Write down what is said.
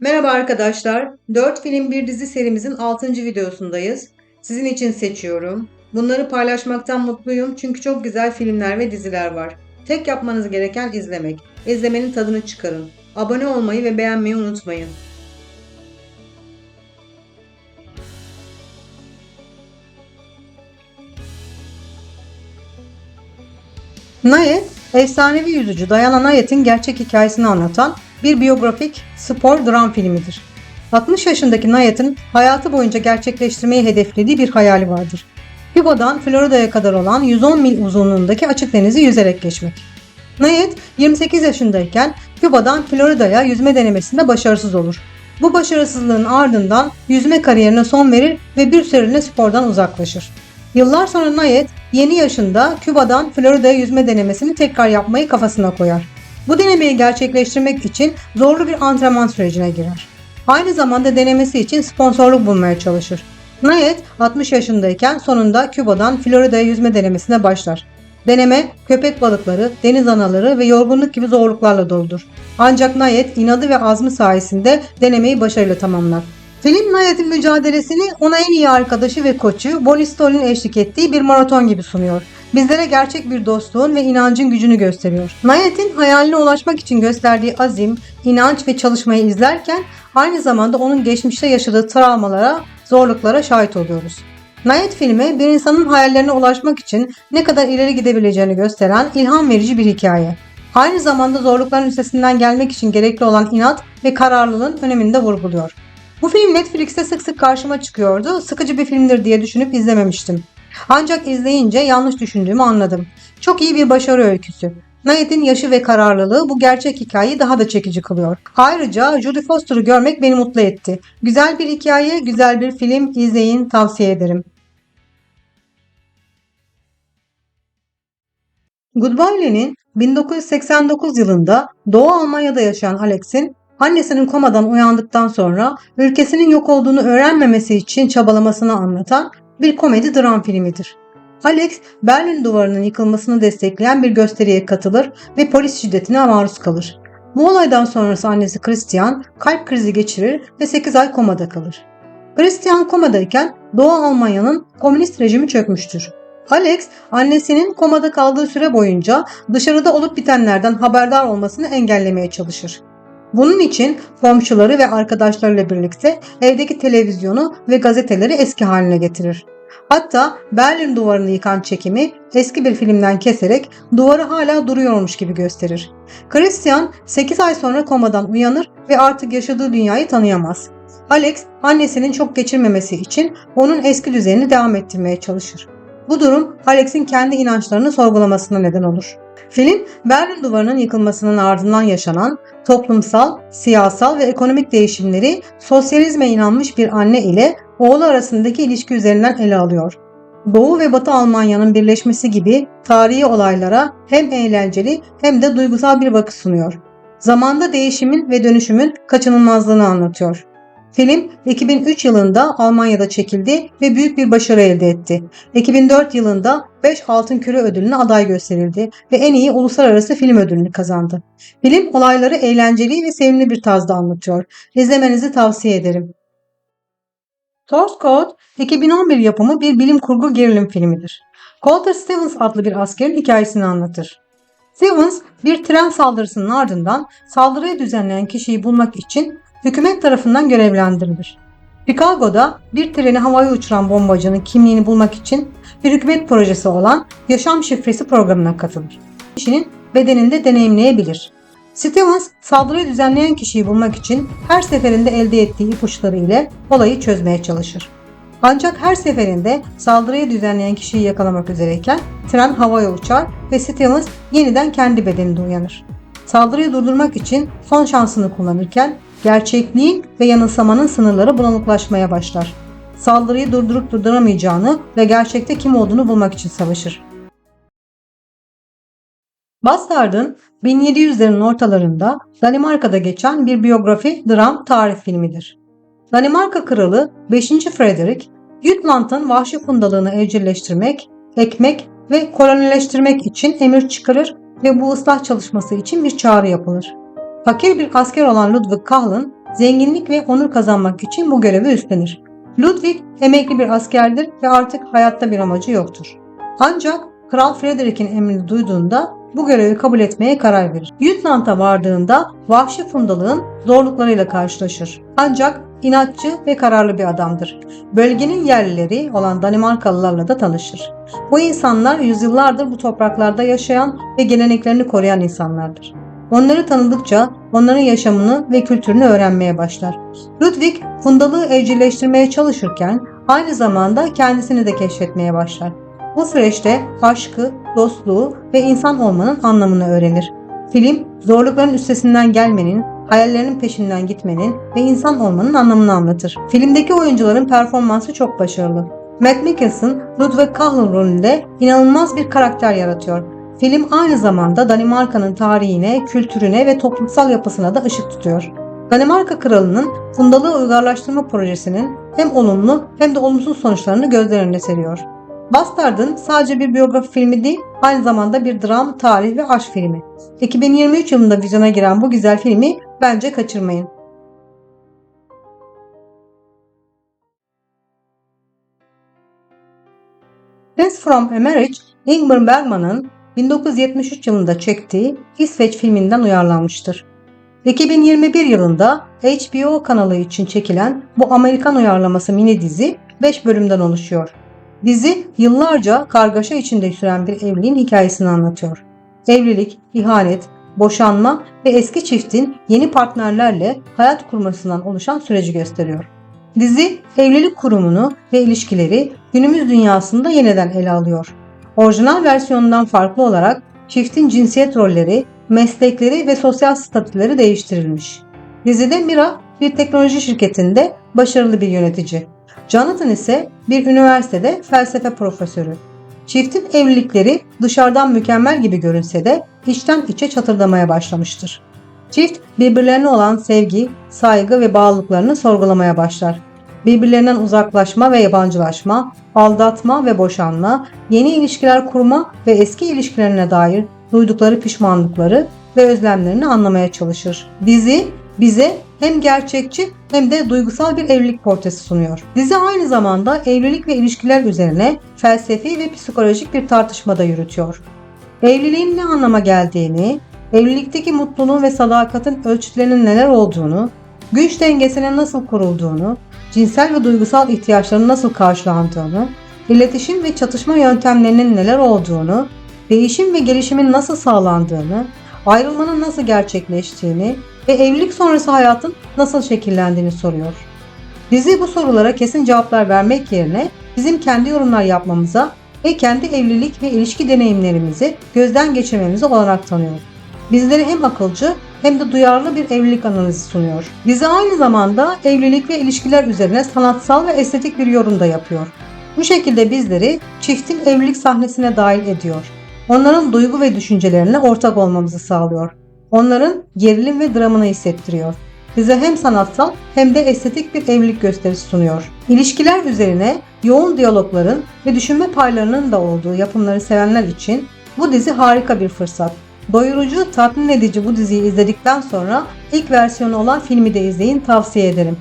Merhaba arkadaşlar. 4 film bir dizi serimizin 6. videosundayız. Sizin için seçiyorum. Bunları paylaşmaktan mutluyum çünkü çok güzel filmler ve diziler var. Tek yapmanız gereken izlemek. İzlemenin tadını çıkarın. Abone olmayı ve beğenmeyi unutmayın. Nayet, efsanevi yüzücü Diana Nayet'in gerçek hikayesini anlatan bir biyografik spor dram filmidir. 60 yaşındaki Nayet'in hayatı boyunca gerçekleştirmeyi hedeflediği bir hayali vardır. Küba'dan Florida'ya kadar olan 110 mil uzunluğundaki açık denizi yüzerek geçmek. Nayet 28 yaşındayken Küba'dan Florida'ya yüzme denemesinde başarısız olur. Bu başarısızlığın ardından yüzme kariyerine son verir ve bir süreliğine spordan uzaklaşır. Yıllar sonra Nayet yeni yaşında Küba'dan Florida'ya yüzme denemesini tekrar yapmayı kafasına koyar. Bu denemeyi gerçekleştirmek için zorlu bir antrenman sürecine girer. Aynı zamanda denemesi için sponsorluk bulmaya çalışır. Nayet 60 yaşındayken sonunda Küba'dan Florida'ya yüzme denemesine başlar. Deneme köpek balıkları, deniz anaları ve yorgunluk gibi zorluklarla doludur. Ancak Nayet inadı ve azmi sayesinde denemeyi başarıyla tamamlar. Film Nayet'in mücadelesini ona en iyi arkadaşı ve koçu Bonnie Stoll'in eşlik ettiği bir maraton gibi sunuyor. Bizlere gerçek bir dostluğun ve inancın gücünü gösteriyor. Nayet'in hayaline ulaşmak için gösterdiği azim, inanç ve çalışmayı izlerken aynı zamanda onun geçmişte yaşadığı travmalara, zorluklara şahit oluyoruz. Nayet filmi bir insanın hayallerine ulaşmak için ne kadar ileri gidebileceğini gösteren ilham verici bir hikaye. Aynı zamanda zorlukların üstesinden gelmek için gerekli olan inat ve kararlılığın önemini de vurguluyor. Bu film Netflix'te sık sık karşıma çıkıyordu. Sıkıcı bir filmdir diye düşünüp izlememiştim. Ancak izleyince yanlış düşündüğümü anladım. Çok iyi bir başarı öyküsü. Nayet'in yaşı ve kararlılığı bu gerçek hikayeyi daha da çekici kılıyor. Ayrıca Jodie Foster'ı görmek beni mutlu etti. Güzel bir hikaye, güzel bir film izleyin tavsiye ederim. Goodbye Lenin 1989 yılında Doğu Almanya'da yaşayan Alex'in annesinin komadan uyandıktan sonra ülkesinin yok olduğunu öğrenmemesi için çabalamasını anlatan bir komedi dram filmidir. Alex, Berlin duvarının yıkılmasını destekleyen bir gösteriye katılır ve polis şiddetine maruz kalır. Bu olaydan sonrası annesi Christian kalp krizi geçirir ve 8 ay komada kalır. Christian komadayken Doğu Almanya'nın komünist rejimi çökmüştür. Alex, annesinin komada kaldığı süre boyunca dışarıda olup bitenlerden haberdar olmasını engellemeye çalışır. Bunun için komşuları ve arkadaşlarıyla birlikte evdeki televizyonu ve gazeteleri eski haline getirir. Hatta Berlin duvarını yıkan çekimi eski bir filmden keserek duvarı hala duruyormuş gibi gösterir. Christian 8 ay sonra komadan uyanır ve artık yaşadığı dünyayı tanıyamaz. Alex annesinin çok geçirmemesi için onun eski düzenini devam ettirmeye çalışır. Bu durum Alex'in kendi inançlarını sorgulamasına neden olur. Film, Berlin Duvarı'nın yıkılmasının ardından yaşanan toplumsal, siyasal ve ekonomik değişimleri sosyalizme inanmış bir anne ile oğlu arasındaki ilişki üzerinden ele alıyor. Doğu ve Batı Almanya'nın birleşmesi gibi tarihi olaylara hem eğlenceli hem de duygusal bir bakış sunuyor. Zamanda değişimin ve dönüşümün kaçınılmazlığını anlatıyor. Film 2003 yılında Almanya'da çekildi ve büyük bir başarı elde etti. 2004 yılında 5 Altın Küre ödülüne aday gösterildi ve en iyi uluslararası film ödülünü kazandı. Film olayları eğlenceli ve sevimli bir tarzda anlatıyor. İzlemenizi tavsiye ederim. Source Code 2011 yapımı bir bilim kurgu gerilim filmidir. Colter Stevens adlı bir askerin hikayesini anlatır. Stevens bir tren saldırısının ardından saldırıyı düzenleyen kişiyi bulmak için hükümet tarafından görevlendirilir. Chicago'da bir treni havaya uçuran bombacının kimliğini bulmak için bir hükümet projesi olan Yaşam Şifresi programına katılır. Kişinin bedeninde deneyimleyebilir. Stevens saldırıyı düzenleyen kişiyi bulmak için her seferinde elde ettiği ipuçları ile olayı çözmeye çalışır. Ancak her seferinde saldırıyı düzenleyen kişiyi yakalamak üzereyken tren havaya uçar ve Stevens yeniden kendi bedeninde uyanır. Saldırıyı durdurmak için son şansını kullanırken gerçekliğin ve yanılsamanın sınırları bulanıklaşmaya başlar. Saldırıyı durdurup durduramayacağını ve gerçekte kim olduğunu bulmak için savaşır. Bastard'ın 1700'lerin ortalarında Danimarka'da geçen bir biyografi dram tarih filmidir. Danimarka kralı 5. Frederick, Jutland'ın vahşi fundalığını evcilleştirmek, ekmek ve kolonileştirmek için emir çıkarır ve bu ıslah çalışması için bir çağrı yapılır. Fakir bir asker olan Ludwig Kahl'ın zenginlik ve onur kazanmak için bu görevi üstlenir. Ludwig emekli bir askerdir ve artık hayatta bir amacı yoktur. Ancak Kral Frederick'in emrini duyduğunda bu görevi kabul etmeye karar verir. Jutland'a vardığında vahşi fundalığın zorluklarıyla karşılaşır. Ancak inatçı ve kararlı bir adamdır. Bölgenin yerlileri olan Danimarkalılarla da tanışır. Bu insanlar yüzyıllardır bu topraklarda yaşayan ve geleneklerini koruyan insanlardır. Onları tanıdıkça onların yaşamını ve kültürünü öğrenmeye başlar. Ludwig fundalığı evcilleştirmeye çalışırken aynı zamanda kendisini de keşfetmeye başlar. Bu süreçte aşkı, dostluğu ve insan olmanın anlamını öğrenir. Film, zorlukların üstesinden gelmenin, hayallerinin peşinden gitmenin ve insan olmanın anlamını anlatır. Filmdeki oyuncuların performansı çok başarılı. Matt Mikkelsen, Ludwig Kahlun rolünde inanılmaz bir karakter yaratıyor. Film aynı zamanda Danimarka'nın tarihine, kültürüne ve toplumsal yapısına da ışık tutuyor. Danimarka Kralı'nın fundalığı uygarlaştırma projesinin hem olumlu hem de olumsuz sonuçlarını gözler önüne seriyor. Bastard'ın sadece bir biyografi filmi değil, aynı zamanda bir dram, tarih ve aşk filmi. 2023 yılında vizyona giren bu güzel filmi bence kaçırmayın. Prince from a Marriage, Ingmar Bergman'ın 1973 yılında çektiği İsveç filminden uyarlanmıştır. 2021 yılında HBO kanalı için çekilen bu Amerikan uyarlaması mini dizi 5 bölümden oluşuyor. Dizi yıllarca kargaşa içinde süren bir evliliğin hikayesini anlatıyor. Evlilik, ihanet, boşanma ve eski çiftin yeni partnerlerle hayat kurmasından oluşan süreci gösteriyor. Dizi evlilik kurumunu ve ilişkileri günümüz dünyasında yeniden ele alıyor. Orijinal versiyonundan farklı olarak çiftin cinsiyet rolleri, meslekleri ve sosyal statüleri değiştirilmiş. Dizide Mira bir teknoloji şirketinde başarılı bir yönetici. Jonathan ise bir üniversitede felsefe profesörü. Çiftin evlilikleri dışarıdan mükemmel gibi görünse de içten içe çatırdamaya başlamıştır. Çift birbirlerine olan sevgi, saygı ve bağlılıklarını sorgulamaya başlar. Birbirlerinden uzaklaşma ve yabancılaşma, aldatma ve boşanma, yeni ilişkiler kurma ve eski ilişkilerine dair duydukları pişmanlıkları ve özlemlerini anlamaya çalışır. Dizi bize hem gerçekçi hem de duygusal bir evlilik portresi sunuyor. Dizi aynı zamanda evlilik ve ilişkiler üzerine felsefi ve psikolojik bir tartışma da yürütüyor. Evliliğin ne anlama geldiğini, evlilikteki mutluluğun ve sadakatin ölçütlerinin neler olduğunu, güç dengesinin nasıl kurulduğunu, cinsel ve duygusal ihtiyaçların nasıl karşılandığını, iletişim ve çatışma yöntemlerinin neler olduğunu, değişim ve gelişimin nasıl sağlandığını, ayrılmanın nasıl gerçekleştiğini ve evlilik sonrası hayatın nasıl şekillendiğini soruyor. Dizi bu sorulara kesin cevaplar vermek yerine bizim kendi yorumlar yapmamıza ve kendi evlilik ve ilişki deneyimlerimizi gözden geçirmemize olanak tanıyor. Bizlere hem akılcı hem de duyarlı bir evlilik analizi sunuyor. Dizi aynı zamanda evlilik ve ilişkiler üzerine sanatsal ve estetik bir yorum da yapıyor. Bu şekilde bizleri çiftin evlilik sahnesine dahil ediyor. Onların duygu ve düşüncelerine ortak olmamızı sağlıyor. Onların gerilim ve dramını hissettiriyor. Bize hem sanatsal hem de estetik bir evlilik gösterisi sunuyor. İlişkiler üzerine yoğun diyalogların ve düşünme paylarının da olduğu yapımları sevenler için bu dizi harika bir fırsat. Doyurucu, tatmin edici bu diziyi izledikten sonra ilk versiyonu olan filmi de izleyin tavsiye ederim.